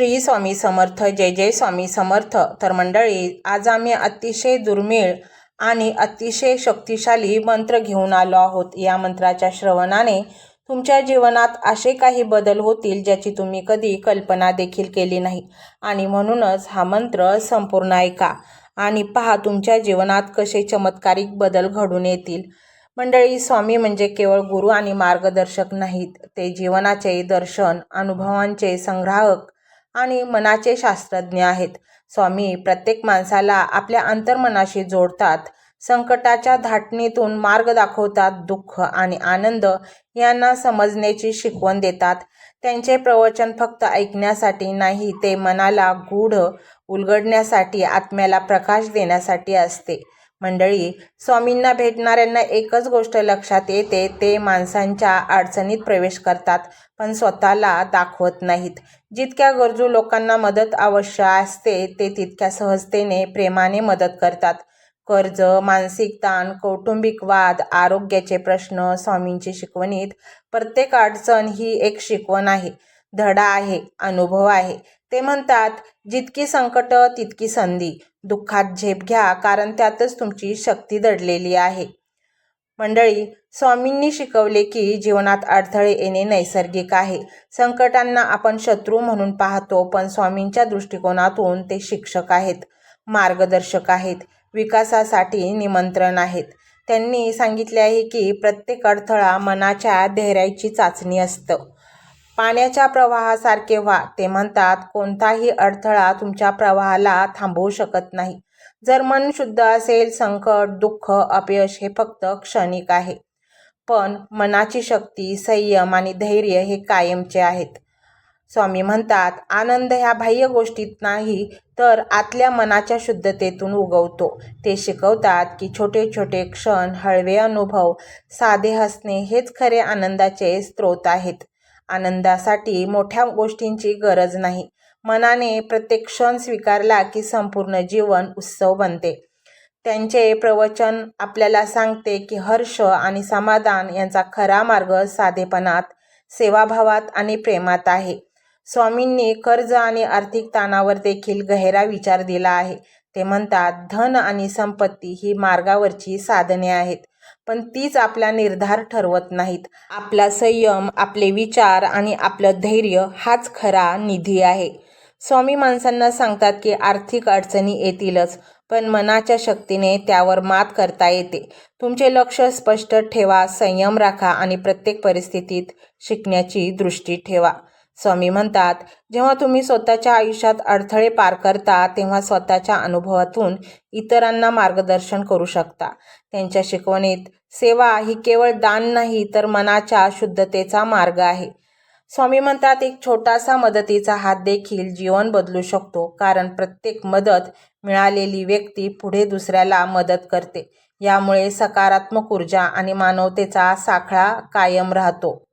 श्री स्वामी समर्थ जय जय स्वामी समर्थ. तर मंडळी आज आम्ही अतिशय दुर्मिळ आणि अतिशय शक्तिशाली मंत्र घेऊन आलो आहोत. या मंत्राच्या श्रवणाने तुमच्या जीवनात असे काही बदल होतील ज्याची तुम्ही कधी कल्पना देखील केली नाही. आणि म्हणूनच हा मंत्र संपूर्ण ऐका आणि पहा तुमच्या जीवनात कसे चमत्कारिक बदल घडून येतील. मंडळी स्वामी म्हणजे केवळ गुरु आणि मार्गदर्शक नाहीत. ते जीवनाचे दर्शन अनुभवांचे संग्राहक आणि मनाचे शास्त्रज्ञ आहेत. स्वामी प्रत्येक माणसाला आपल्या अंतर्मनाशी जोडतात. संकटाच्या धाटणीतून मार्ग दाखवतात दुःख आणि आनंद यांना समजण्याची शिकवण देतात. त्यांचे प्रवचन फक्त ऐकण्यासाठी नाही ते मनाला गूढ उलगडण्यासाठी आत्म्याला प्रकाश देण्यासाठी असते. मंडळी स्वामींना भेटणाऱ्यांना एकच गोष्ट लक्षात येते ते माणसांच्या अडचणीत प्रवेश करतात पण स्वतःला दाखवत नाहीत. जितक्या गरजू लोकांना मदत आवश्यक असते ते तितक्या सहजतेने प्रेमाने मदत करतात. कर्ज मानसिक ताण कौटुंबिक वाद आरोग्याचे प्रश्न स्वामींची शिकवणीत प्रत्येक अडचण ही एक शिकवण आहे. धडा आहे अनुभव आहे. ते म्हणतात जितकी संकट तितकी संधी. दुःखात झेप घ्या कारण त्यातच तुमची शक्ती दडलेली आहे. मंडळी स्वामींनी शिकवले की जीवनात अडथळे येणे नैसर्गिक आहे. संकटांना आपण शत्रू म्हणून पाहतो पण स्वामींच्या दृष्टिकोनातून ते शिक्षक आहेत मार्गदर्शक आहेत विकासासाठी निमंत्रण आहेत. त्यांनी सांगितले आहे की प्रत्येक अडथळा मनाच्या धैर्याची चाचणी असतं. पाण्याच्या प्रवाहासारखे व्हा. ते म्हणतात कोणताही अडथळा तुमच्या प्रवाहाला थांबवू शकत नाही. जर मन शुद्ध असेल संकट दुःख अपयश हे फक्त क्षणिक आहे. पण मनाची शक्ती संयम आणि धैर्य हे कायमचे आहेत. स्वामी म्हणतात आनंद ह्या बाह्य गोष्टीत नाही तर आतल्या मनाच्या शुद्धतेतून उगवतो. ते शिकवतात की छोटे छोटे क्षण हळवे अनुभव साधे हसणे हेच खरे आनंदाचे स्रोत आहेत. आनंदासाठी मोठ्या गोष्टींची गरज नाही. मनाने प्रत्येक क्षण स्वीकारला की संपूर्ण जीवन उत्सव बनते. त्यांचे प्रवचन आपल्याला सांगते की हर्ष आणि समाधान यांचा खरा मार्ग साधेपणात सेवाभावात आणि प्रेमात आहे. स्वामींनी कर्ज आणि आर्थिक ताणावर देखील गहिरा विचार दिला आहे. ते म्हणतात धन आणि संपत्ती ही मार्गावरची साधने आहेत. पण तीच आपला निर्धार ठरवत नाहीत. आपला संयम आपले विचार आणि आपलं धैर्य हाच खरा निधी आहे. स्वामी माणसांना सांगतात की आर्थिक अडचणी येतीलच पण मनाच्या शक्तीने त्यावर मात करता येते. तुमचे लक्ष स्पष्ट ठेवा संयम राखा आणि प्रत्येक परिस्थितीत शिकण्याची दृष्टी ठेवा. स्वामी म्हणतात जेव्हा तुम्ही स्वतःच्या आयुष्यात अडथळे पार करता तेव्हा स्वतःच्या अनुभवातून इतरांना मार्गदर्शन करू शकता. त्यांच्या शिकवणीत सेवा ही केवळ दान नाही तर मनाच्या शुद्धतेचा मार्ग आहे. स्वामी म्हणतात एक छोटासा मदतीचा हात देखील जीवन बदलू शकतो कारण प्रत्येक मदत मिळालेली व्यक्ती पुढे दुसऱ्याला मदत करते. यामुळे सकारात्मक ऊर्जा आणि मानवतेचा साखळा कायम राहतो.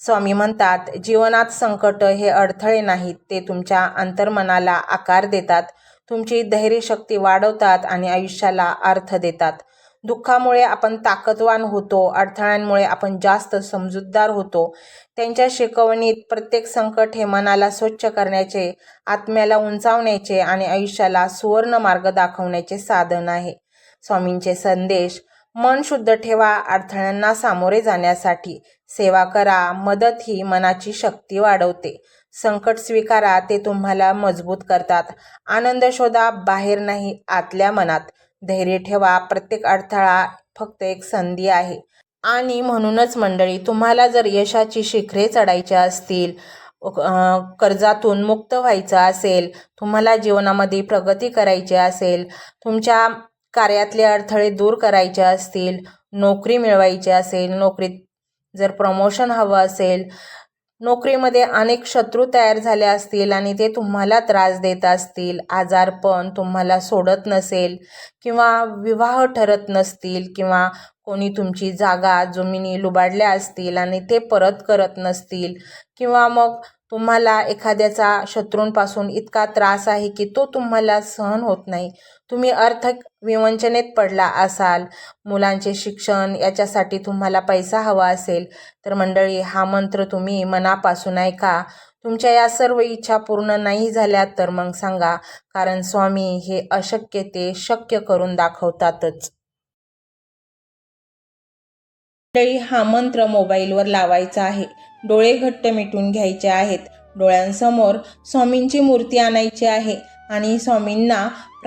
स्वामी म्हणतात जीवनात संकट हे अडथळे नाहीत ते तुमच्या अंतर्मनाला आकार देतात तुमची धैर्यशक्ती वाढवतात आणि आयुष्याला अर्थ देतात. दुःखामुळे आपण ताकदवान होतो अडथळ्यांमुळे आपण जास्त समजूतदार होतो. त्यांच्या शिकवणीत प्रत्येक संकट हे मनाला स्वच्छ करण्याचे आत्म्याला उंचावण्याचे आणि आयुष्याला सुवर्ण मार्ग दाखवण्याचे साधन आहे. स्वामींचे संदेश मन शुद्ध ठेवा अडथळ्यांना सामोरे जाण्यासाठी. सेवा करा मदत ही मनाची शक्ती वाढवते. संकट स्वीकारा ते तुम्हाला मजबूत करतात. आनंद शोधा बाहेर नाही आतल्या मनात. धैर्य ठेवा प्रत्येक अडथळा फक्त एक संधी आहे. आणि म्हणूनच मंडळी तुम्हाला जर यशाची शिखरे चढायची असतील कर्जातून मुक्त व्हायचं असेल तुम्हाला जीवनामध्ये प्रगती करायची असेल तुमच्या कार्यातले अडथळे दूर करायचे असतील नोकरी मिळवायची असेल नोकरीत जर प्रमोशन हवं असेल नोकरीमध्ये अनेक शत्रू तयार झाले असतील आणि ते तुम्हाला त्रास देत असतील आजारपण तुम्हाला सोडत नसेल किंवा विवाह ठरत नसतील किंवा कोणी तुमची जागा जमिनी लुबाडल्या असतील आणि ते परत करत नसतील किंवा मग तुम्हाला एखाद्याचा शत्रूंपासून इतका त्रास आहे की तो तुम्हाला सहन होत नाही. तुम्ही अर्थक विवंचनेत पडला असाल. मुलांचे शिक्षण याच्यासाठी तुम्हाला पैसा हवा असेल. तर मंडळी हा मंत्र तुम्ही मनापासून ऐका. तुमच्या या सर्व इच्छा पूर्ण नाही झाल्या तर मग सांगा कारण स्वामी हे अशक्य ते शक्य करून दाखवतातच. मंडळी हा मंत्र मोबाईलवर लावायचा आहे. डोळे घट्ट मिटून घ्यायचे आहेत. डोळ्यांसमोर स्वामींची मूर्ती आणायची आहे आणि स्वामींना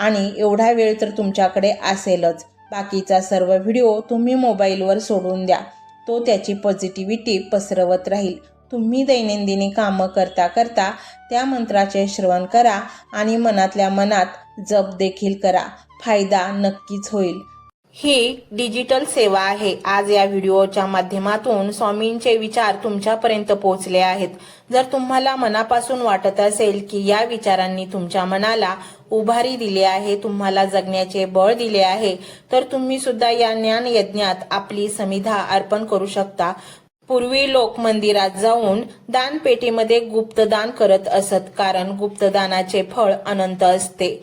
आणि एवढा वेळ तर तुमच्याकडे असेलच. बाकीचा सर्व व्हिडिओ तुम्ही मोबाईलवर सोडून द्या. तो त्याची पॉझिटिव्हिटी पसरवत राहील. तुम्ही दैनंदिनी कामं करता करता त्या मंत्राचे श्रवण करा आणि मनातल्या मनात जप देखील करा. फायदा नक्कीच होईल. ही डिजिटल सेवा आहे. आज या व्हिडिओच्या माध्यमातून स्वामींचे विचार तुमच्यापर्यंत पोहोचले आहेत. जर तुम्हाला मनापासून वाटत असेल की या विचारांनी तुमच्या मनाला उभारी दिली आहे तुम्हाला जगण्याचे बळ दिले आहे तर तुम्ही सुद्धा या ज्ञान यज्ञात आपली समिधा अर्पण करू शकता. पूर्वी लोक मंदिरात जाऊन दानपेटीमध्ये गुप्तदान करत असत कारण गुप्तदानाचे फळ अनंत असते.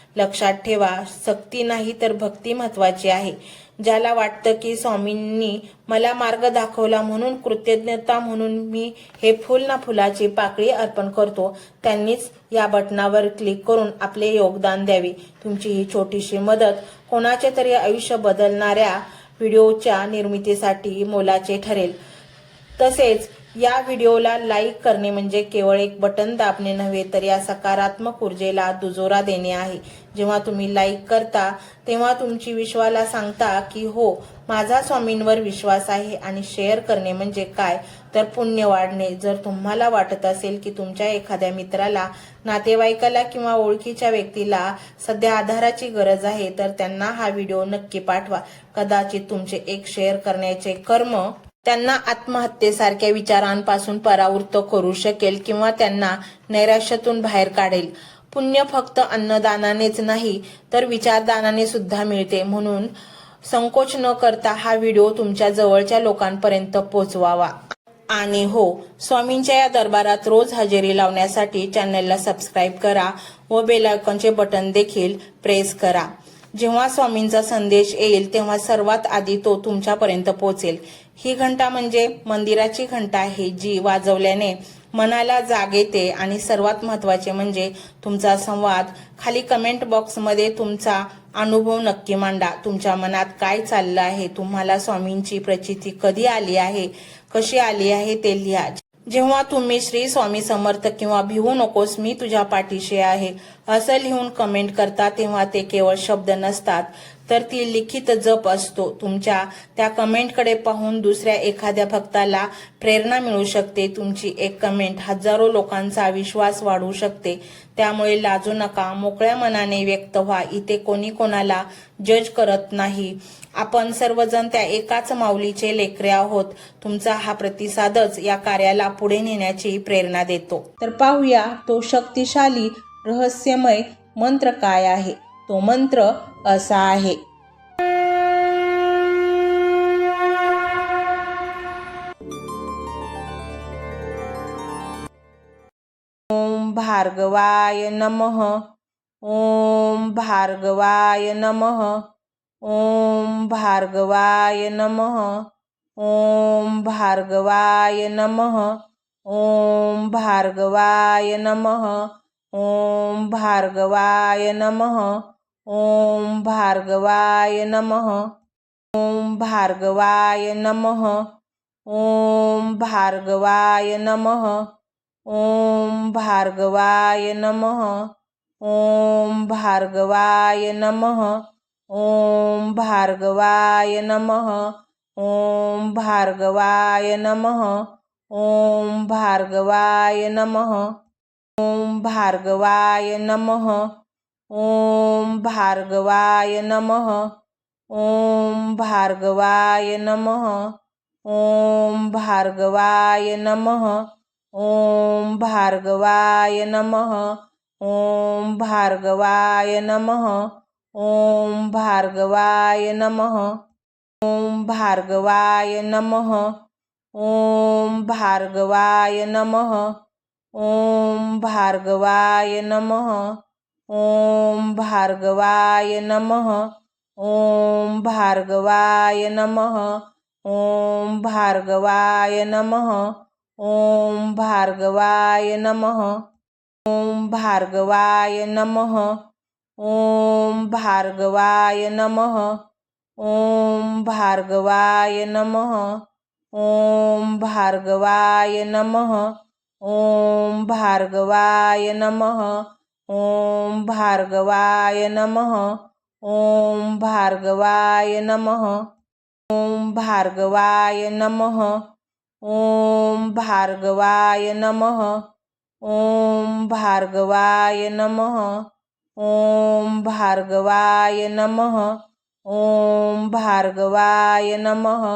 लक्षात ठेवा सक्ती नाही तर भक्ती महत्वाची आहे. ज्याला वाटतं की स्वामींनी मला मार्ग दाखवला म्हणून कृतज्ञता म्हणून मी हे फुल ना फुलाची पाकळी अर्पण करतो त्यांनीच या बटनावर क्लिक करून आपले योगदान द्यावे. तुमची ही छोटीशी मदत कोणाचे तरी आयुष्य बदलणाऱ्या व्हिडिओच्या निर्मितीसाठी मोलाचे ठरेल. तसेच या व्हिडिओला लाईक करणे म्हणजे केवळ एक बटन दाबणे नव्हे तर या सकारात्मक ऊर्जेला दुजोरा देणे आहे. जेव्हा तुम्ही लाईक करता तेव्हा तुमची विश्वाला सांगता की हो माझा स्वामींवर विश्वास आहे आणि शेअर करणे म्हणजे काय? तर पुण्य वाढणे. जर तुम्हाला वाटत असेल की तुमच्या एखाद्या मित्राला नातेवाईकाला किंवा ओळखीच्या व्यक्तीला सध्या आधाराची गरज आहे तर त्यांना हा व्हिडिओ नक्की पाठवा. कदाचित तुमचे एक शेअर करण्याचे कर्म त्यांना आत्महत्येसारख्या विचारांपासून परावृत्त करू शकेल किंवा त्यांना नैराश्यातून बाहेर काढेल. पुण्य फक्त अन्नदानानेच नाही तर विचारदानाने सुद्धा मिळते. म्हणून संकोच न करता हा व्हिडिओ तुमच्या जवळच्या लोकांपर्यंत पोहोचवावा आणि हो स्वामींच्या या दरबारात रोज हजेरी लावण्यासाठी चॅनलला सबस्क्राईब करा व बेलायकॉनचे बटन देखील प्रेस करा. जेव्हा स्वामींचा संदेश येईल तेव्हा सर्वात आधी तो तुमच्यापर्यंत पोहोचेल ही घंटा म्हणजे मंदिराची घंटा आहे जी वाजवल्याने मनाला जाग येते आणि सर्वात महत्त्वाचे म्हणजे तुमचा संवाद. खाली कमेंट बॉक्समध्ये तुमचा अनुभव नक्की मांडा. तुमच्या मनात काय चाललं आहे? तुम्हाला स्वामींची प्रचिती कधी आली आहे? कशी आली आहे ते लिहा. जेव्हा तुम्ही श्री स्वामी समर्थ किंवा भिवू नकोस मी तुझ्या पाठीशी आहे. असं लिहून कमेंट करता तेव्हा ते केवळ शब्द नसतात. तर ती लिखित जप असतो. तुमच्या त्या कमेंटकडे पाहून दुसऱ्या एखाद्या भक्ताला प्रेरणा मिळू शकते. तुमची एक कमेंट हजारो लोकांचा विश्वास वाढवू शकते. त्यामुळे लाजू नका मोकळ्या मनाने व्यक्त व्हा. इथे कोणी कोणाला जज करत नाही. आपण सर्वजण त्या एकाच माऊलीचे लेकरे आहोत. तुमचा हा प्रतिसादच या कार्याला पुढे नेण्याची प्रेरणा देतो. तर पाहूया तो शक्तिशाली रहस्यमय मंत्र काय आहे. तो मंत्र असा आहे. ओम भार्गवाय नमः. ओम भार्गवाय नमः. ओम भार्गवाय नमः. ओम भार्गवाय नमः. ओम भार्गवाय नमः. ओम भार्गवाय नमः. ॐ भार्गवाय नमः। ॐ भार्गवाय नमः। ॐ भार्गवाय नमः। ॐ भार्गवाय नमः। ॐ भार्गवाय नमः। ॐ भार्गवाय नमः। ॐ भार्गवाय नमः। ॐ भार्गवाय नमः। ॐ भार्गवाय नमः। ॐ भार्गवाय नमः। ॐ भार्गवाय नमः। ॐ भार्गवाय नमः। ॐ भार्गवाय नमः। ॐ भार्गवाय नमः। ॐ भार्गवाय नमः। ॐ भार्गवाय नमः। ॐ भार्गवाय नमः। ॐ भार्गवाय नमः। ॐ भार्गवाय नमः। ॐ भार्गवाय नमः। ॐ भार्गवाय नमः। ॐ भार्गवाय नमः। ॐ भार्गवाय नमः। ॐ भार्गवाय नमः। ॐ भार्गवाय नमः। ॐ भार्गवाय नमः। ॐ भार्गवाय नमः। ॐ भार्गवाय नमः। ॐ भार्गवाय नमः। ॐ भार्गवाय नमः। ॐ भार्गवाय नमः। ॐ भार्गवाय नमः। ॐ भार्गवाय नमः। ॐ भार्गवाय नमः।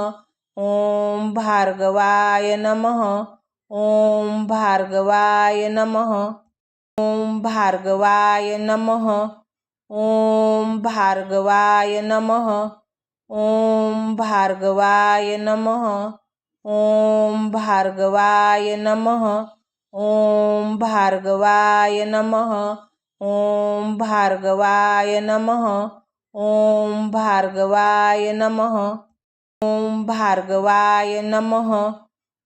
ॐ भार्गवाय नमः। ॐ भार्गवाय नमः। ॐ भार्गवाय नमः। ॐ भार्गवाय नमः। ॐ भार्गवाय नमः। ॐ भार्गवाय नमः। ॐ भार्गवाय नमः। ॐ भार्गवाय नमः। ॐ भार्गवाय नमः। ॐ भार्गवाय नमः।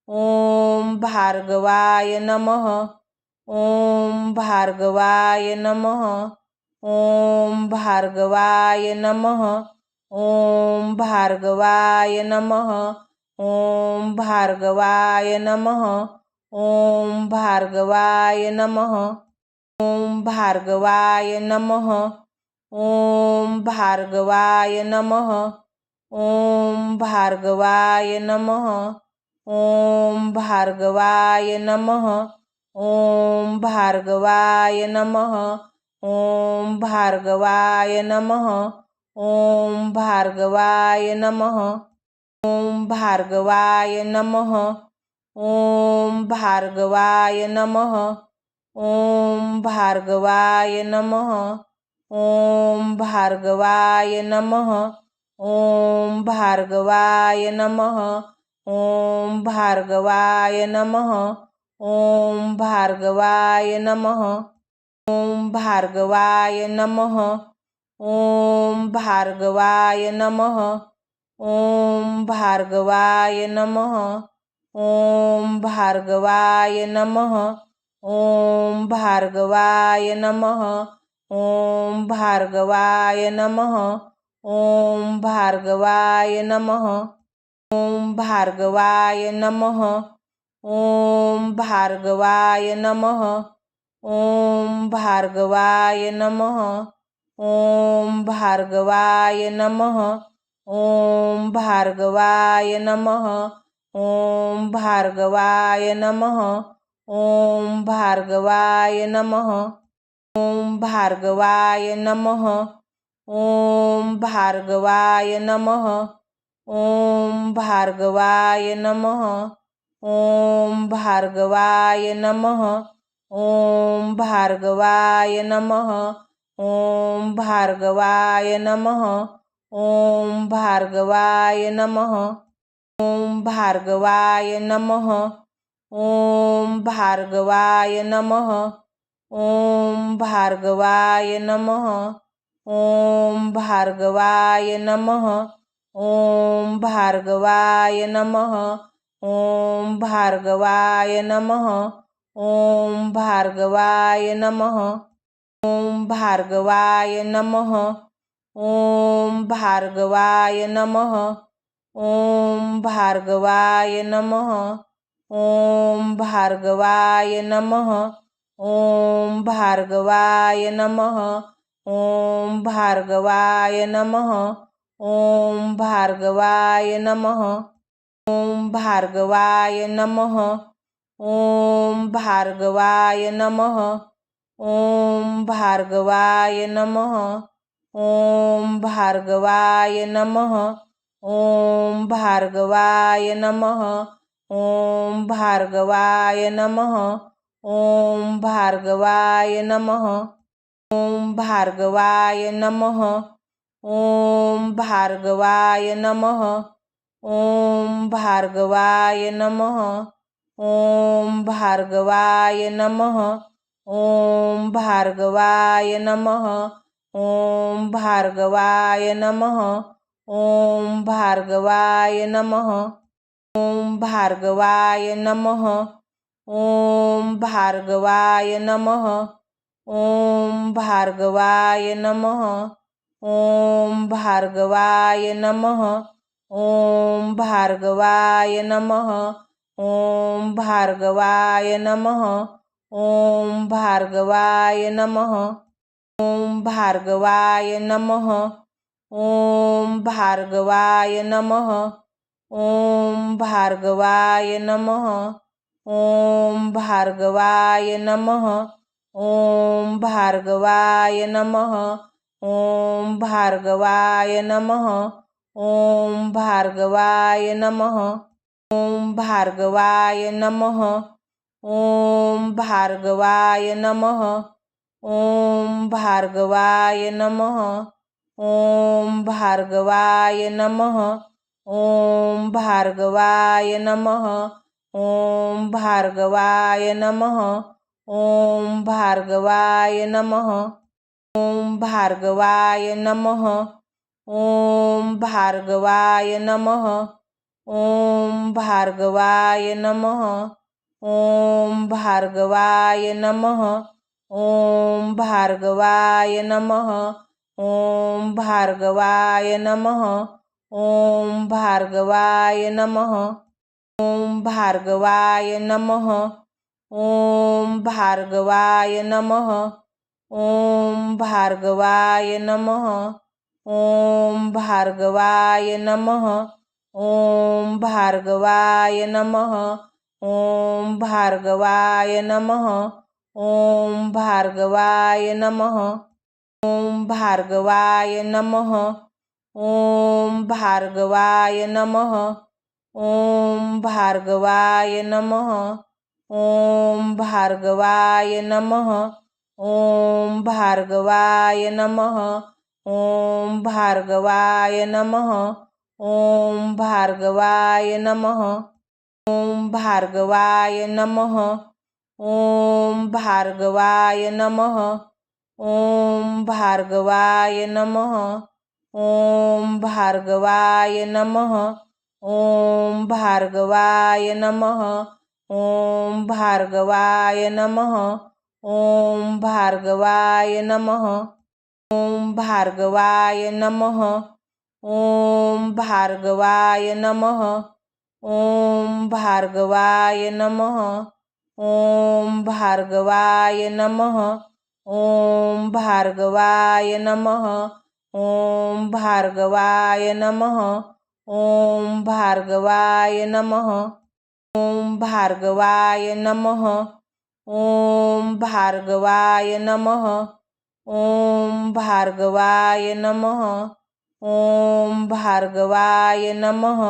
ॐ भार्गवाय नमः। ॐ भार्गवाय नमः। ॐ भार्गवाय नमः। ॐ भार्गवाय नमः। ॐ भार्गवाय नमः। ॐ भार्गवाय नमः। ॐ भार्गवाय नमः। ॐ भार्गवाय नमः। ॐ भार्गवाय नमः। ॐ भार्गवाय नमः। ॐ भार्गवाय नमः। ॐ भार्गवाय नमः। ॐ भार्गवाय नमः। ॐ भार्गवाय नमः। ॐ भार्गवाय नमः। ॐ भार्गवाय नमः। ॐ भार्गवाय नमः। ॐ भार्गवाय नमः। ॐ भार्गवाय नमः। ॐ भार्गवाय नमः। ॐ भार्गवाय नमः। ॐ भार्गवाय नमः। ॐ भार्गवाय नमः। ॐ भार्गवाय नमः। ॐ भार्गवाय नमः। ॐ भार्गवाय नमः। ॐ भार्गवाय नमः। ॐ भार्गवाय नमः। ॐ भार्गवाय नमः। ॐ भार्गवाय नमः। ॐ भार्गवाय नमः। ॐ भार्गवाय नमः। ॐ भार्गवाय नमः। ॐ भार्गवाय नमः। ॐ भार्गवाय नमः। ॐ भार्गवाय नमः। ॐ भार्गवाय नमः। ॐ भार्गवाय नमः। ॐ भार्गवाय नमः। ॐ भार्गवाय नमः। ॐ भार्गवाय नमः। ॐ भार्गवाय नमः। ॐ भार्गवाय नमः। ॐ भार्गवाय नमः। ॐ भार्गवाय नमः। ॐ भार्गवाय नमः। ॐ भार्गवाय नमः। ॐ भार्गवाय नमः। ॐ भार्गवाय नमः। ॐ भार्गवाय नमः। ॐ भार्गवाय नमः। ॐ भार्गवाय नमः। ॐ भार्गवाय नमः। ॐ भार्गवाय नमः। ॐ भार्गवाय नमः। ॐ भार्गवाय नमः। ॐ भार्गवाय नमः। ॐ भार्गवाय नमः। ॐ भार्गवाय नमः। ॐ भार्गवाय नमः। ॐ भार्गवाय नमः। ॐ भार्गवाय नमः। ॐ भार्गवाय नमः। ॐ भार्गवाय नमः। ॐ भार्गवाय नमः। ॐ भार्गवाय नमः। ॐ भार्गवाय नमः। ॐ भार्गवाय नमः। ॐ भार्गवाय नमः। ॐ भार्गवाय नमः। ॐ भार्गवाय नमः। ॐ भार्गवाय नमः। ॐ भार्गवाय नमः। ॐ भार्गवाय नमः। ॐ भार्गवाय नमः। ॐ भार्गवाय नमः। ॐ भार्गवाय नमः। ॐ भार्गवाय नमः। ॐ भार्गवाय नमः। ॐ भार्गवाय नमः। ॐ भार्गवाय नमः। ॐ भार्गवाय नमः। ॐ भार्गवाय नमः। ॐ भार्गवाय नमः। ॐ भार्गवाय नमः। ॐ भार्गवाय नमः। ॐ भार्गवाय नमः। ॐ भार्गवाय नमः। ॐ भार्गवाय नमः। ॐ भार्गवाय नमः। ॐ भार्गवाय नमः। ॐ भार्गवाय नमः। ॐ भार्गवाय नमः। ॐ भार्गवाय नमः। ॐ भार्गवाय नमः। ॐ भार्गवाय नमः। ॐ भार्गवाय नमः। ॐ भार्गवाय नमः। ॐ भार्गवाय नमः। ॐ भार्गवाय नमः। ॐ भार्गवाय नमः। ॐ भार्गवाय नमः। ॐ भार्गवाय नमः। ॐ भार्गवाय नमः। ॐ भार्गवाय नमः। ॐ भार्गवाय नमः। ॐ भार्गवाय नमः। ॐ भार्गवाय नमः। ॐ भार्गवाय नमः। ॐ भार्गवाय नमः। ॐ भार्गवाय नमः। ॐ भार्गवाय नमः। ॐ भार्गवाय नमः। ॐ भार्गवाय नमः। ॐ भार्गवाय नमः। ॐ भार्गवाय नमः। ॐ भार्गवाय नमः। ॐ भार्गवाय नमः। ॐ भार्गवाय नमः। ॐ भार्गवाय नमः। ॐ भार्गवाय नमः। ॐ भार्गवाय नमः। ॐ भार्गवाय नमः। ॐ भार्गवाय नमः। ॐ भार्गवाय नमः। ॐ भार्गवाय नमः। ॐ भार्गवाय नमः। ॐ भार्गवाय नमः। ॐ भार्गवाय नमः।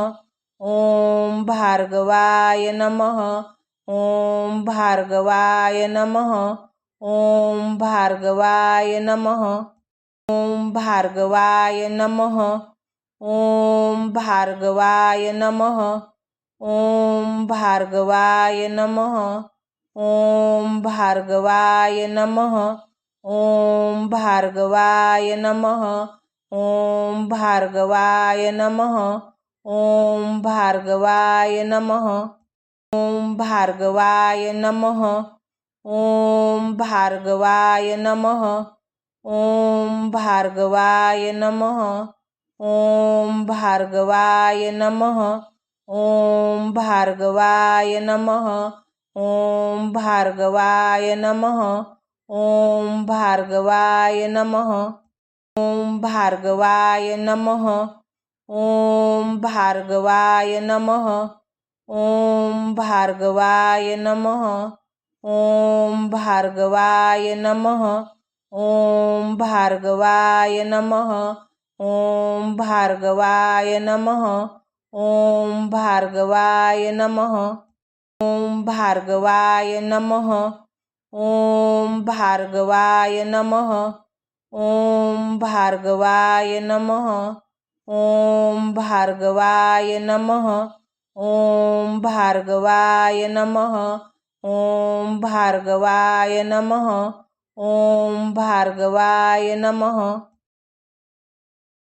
ॐ भार्गवाय नमः। ॐ भार्गवाय नमः। ॐ भार्गवाय नमः। ॐ भार्गवाय नमः। ॐ भार्गवाय नमः। ॐ भार्गवाय नमः। ॐ भार्गवाय नमः। ॐ भार्गवाय नमः। ॐ भार्गवाय नमः। ॐ भार्गवाय नमः। ॐ भार्गवाय नमः। ॐ भार्गवाय नमः। ॐ भार्गवाय नमः। ॐ भार्गवाय नमः। ॐ भार्गवाय नमः। ॐ भार्गवाय नमः। ॐ भार्गवाय नमः। ॐ भार्गवाय नमः। ॐ भार्गवाय नमः। ॐ भार्गवाय नमः। ॐ भार्गवाय नमः। ॐ भार्गवाय नमः। ॐ भार्गवाय नमः। ॐ भार्गवाय नमः। ॐ भार्गवाय नमः। ॐ भार्गवाय नमः। ॐ भार्गवाय नमः। ॐ भार्गवाय नमः। ॐ भार्गवाय नमः। ॐ भार्गवाय नमः। ॐ भार्गवाय नमः।